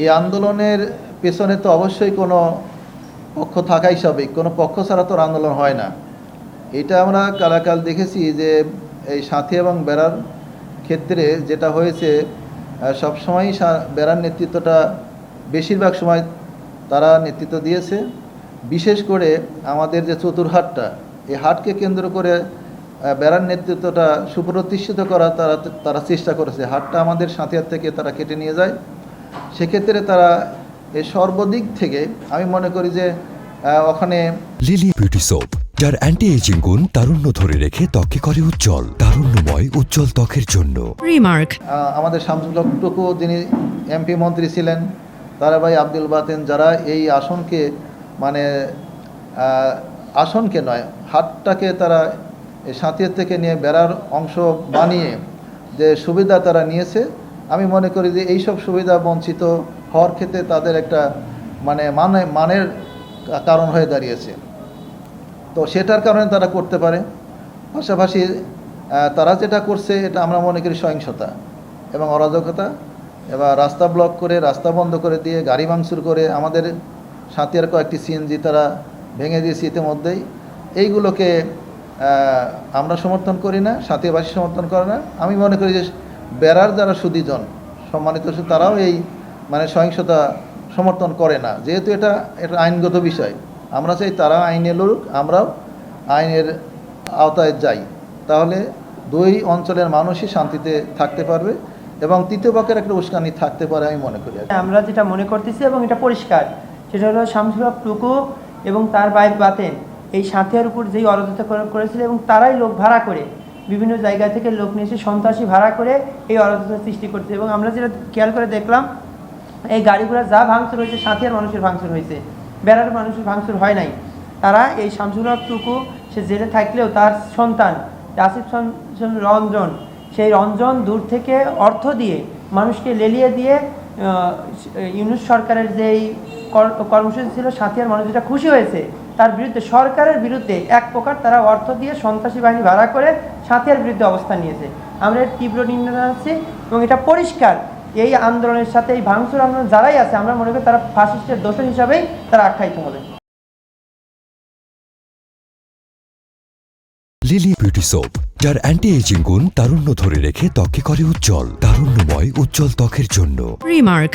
এই আন্দোলনের পেছনে তো অবশ্যই কোনো পক্ষ থাকাই স্বাভাবিক, কোনো পক্ষ ছাড়া তো আন্দোলন হয় না। এটা আমরা কালাকাল দেখেছি যে এই সাথী এবং বেড়ার ক্ষেত্রে যেটা হয়েছে সবসময়ই বেড়ার নেতৃত্বটা বেশিরভাগ সময় তারা নেতৃত্ব দিয়েছে। বিশেষ করে আমাদের যে চতুর্হাটটা এই হাটকে কেন্দ্র করে বেড়ার নেতৃত্বটা সুপ্রতিষ্ঠিত করা তারা তারা চেষ্টা করেছে। হাটটা আমাদের সাথিয়ার থেকে তারা কেটে নিয়ে যায়। সেক্ষেত্রে তারা এই সর্বদিক থেকে আমি মনে করি যে ওখানে লিলি বিউটি সোপ যার অ্যান্টি এজিং গুণ তারুণ্য ধরে রেখে ত্বকে করে উজ্জ্বল তারুণ্যময় উজ্জ্বল ত্বকের জন্য. আহ, আমাদের শামসুল হক টুকু যিনি এমপি মন্ত্রী ছিলেন তারা ভাই আব্দুল বাতেন যারা এই আসনকে মানে আসনকে নয় হাটটাকে তারা এই থেকে নিয়ে বেড়ার অংশ বানিয়ে যে সুবিধা তারা নিয়েছে আমি মনে করি যে এইসব সুবিধা বঞ্চিত হওয়ার ক্ষেত্রে তাদের একটা মানে মানে মানের কারণ হয়ে দাঁড়িয়েছে। তো সেটার কারণে তারা করতে পারে। পাশাপাশি তারা যেটা করছে, এটা আমরা মনে করি সহিংসতা এবং অরাজকতা। এবার রাস্তা ব্লক করে, রাস্তা বন্ধ করে দিয়ে, গাড়ি ভাঙচুর করে আমাদের সাঁতিয়ার কয়েকটি সিএনজি তারা ভেঙে দিয়েছে ইতিমধ্যেই। এইগুলোকে আমরা সমর্থন করি না সাঁতিয়াবাসী সমর্থন করে না। আমি মনে করি যে বেড়ার যারা সুদীজন, সম্মানিত তারাও এই মানে সহিংসতা সমর্থন করে না। যেহেতু এটা এটা আইনগত বিষয়, আমরা চাই তারা আইনে লড়ুক, আমরাও আইনের আওতায় যাই। তাহলে দুই অঞ্চলের মানুষই শান্তিতে থাকতে পারবে এবং তৃতীয় পক্ষের একটা উস্কানি থাকতে পারে আমি মনে করি আমরা যেটা মনে করতেছি এবং এটা পরিষ্কার, সেটা হলো শামসুল টুকু এবং তার বাইক বাতেন, এই সাথিয়ার উপর যেই অরাজকতা করে- করেছিল এবং তারাই লোক ভাড়া করে বিভিন্ন জায়গা থেকে লোক নিয়ে এসে সন্ত্রাসী ভাড়া করে এই অরাজকতা সৃষ্টি করছে। এবং আমরা যেটা খেয়াল করে দেখলাম, এই গাড়িগুলো যা ভাঙচুর হয়েছে, সাথিয়ার মানুষের ভাঙচুর হয়েছে। বেড়ার মানুষের ভাঙচুর হয় নাই। তারা এই শামসুল টুকু সে জেলে থাকলেও তার সন্তান আসিফ রঞ্জন, সেই রঞ্জন দূর থেকে অর্থ দিয়ে, মানুষকে লেলিয়ে দিয়ে ইউনুস সরকারের যেই কর- কর্মসূচি ছিল, সাথিয়ার মানুষ যেটা খুশি হয়েছে, তার বিরুদ্ধে সরকারের বিরুদ্ধে এক প্রকার তারা অর্থ দিয়ে সন্ত্রাসী বাহিনী ভাড়া করে সাথিয়ার বিরুদ্ধে অবস্থান নিয়েছে। আমরা এর তীব্র নিন্দা জানাচ্ছি এবং এটা পরিষ্কার। এই আন্দোলনের সাথে এই ভাঙচুর আন্দোলন যারাই আছে আমরা মনে করি তারা ফাসিস্টের দোষ হিসাবেই তারা আখ্যায়িত হবে। লিলি বিউটি সোপ যার অ্যান্টি এজিং গুণ তারুণ্য ধরে রেখে ত্বকে করে উজ্জ্বল তারুণ্যময় উজ্জ্বল ত্বকের জন্য। Remark.